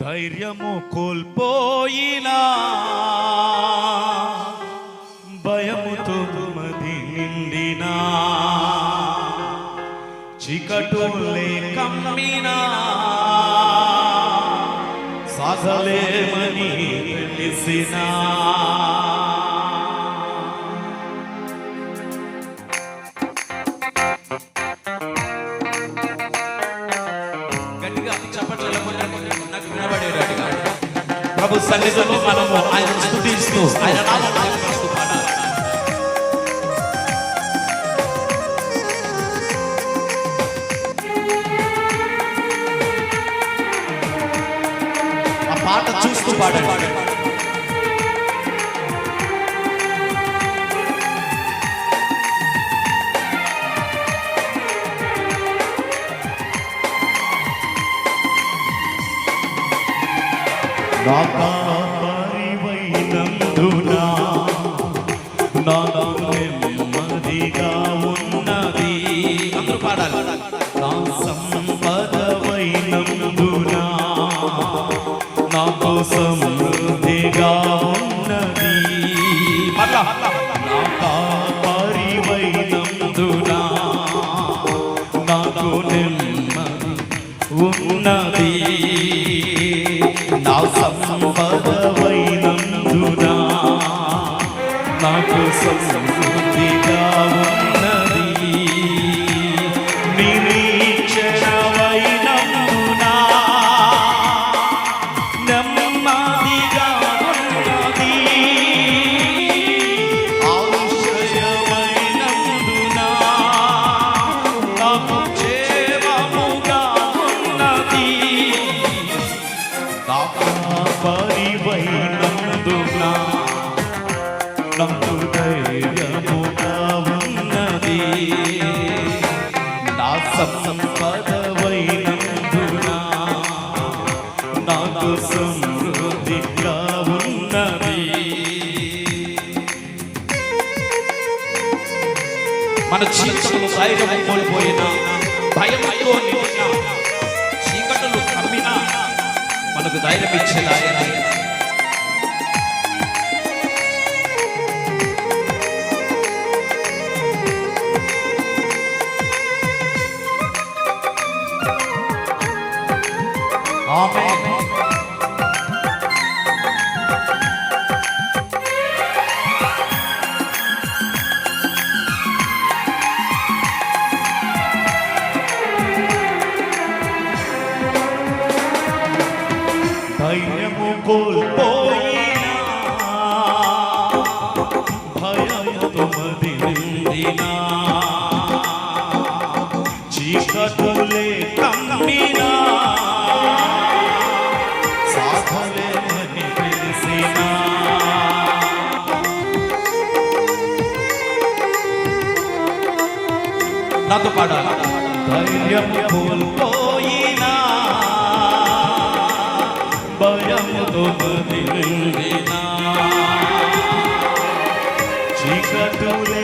ధైర్యము కోల్పోయినా భయముతో మది నిండినా చీకటులే కమ్మినా సాగలేమని తెలిసినా. సన్నిధిలో మనము ఆయన స్థుతిస్తూ ఆయన నామమును పాడాలి. ఆ పాట చూస్తూ పాడండి నా ఉన్నది. నా సంపదవైనందునా నాకు సమృద్ధిగా పరివైనందునా నాకు ధైర్యముగా ఉన్నది నా సంపదవైనందునా నాకు సమృద్ధిగా ఉన్నది మన జీవితంలో ధైర్యం కోల్పోయిన భయంతో నిండిన చీకటలు కమ్మిన మనకు ధైర్యం ఇచ్చేది ఆయన కోల్పోయినా భయముతో మది చీకటులే కమ్మినా సాధలేమని తెలిసినా నాతో పాడాలి. ధైర్యం కోల్పో భయముతో మది చీకటులే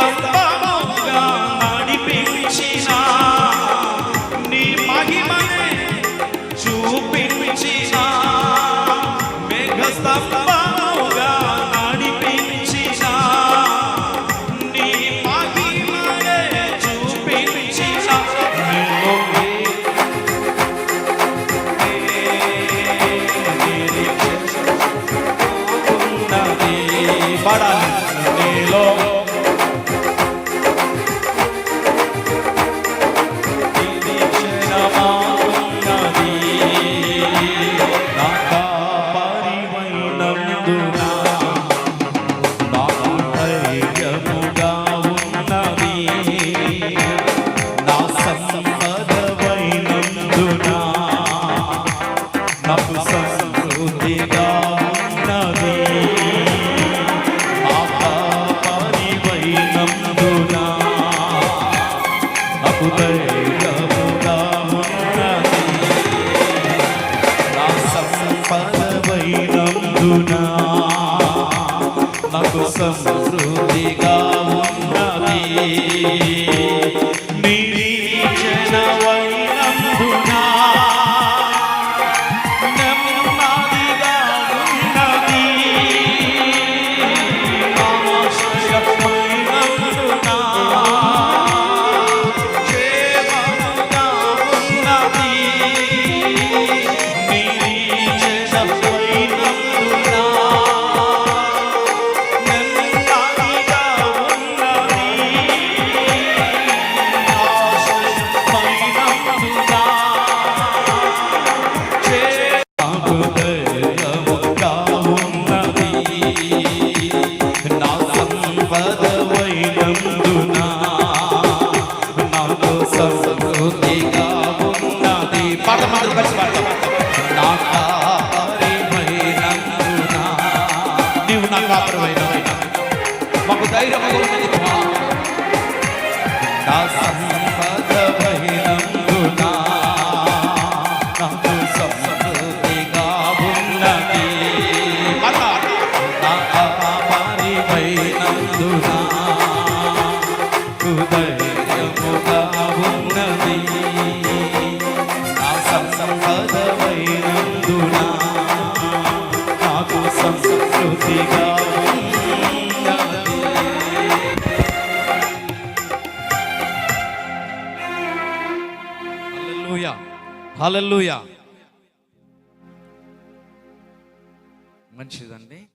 감사합니다. సమృద్ధిగా ఉన్నది. ఆపాని వైనందున అపుదైవముగా ఉన్నది నా సంపద వైనందున నాకు సమృద్ధిగా హలో మంచిదండి.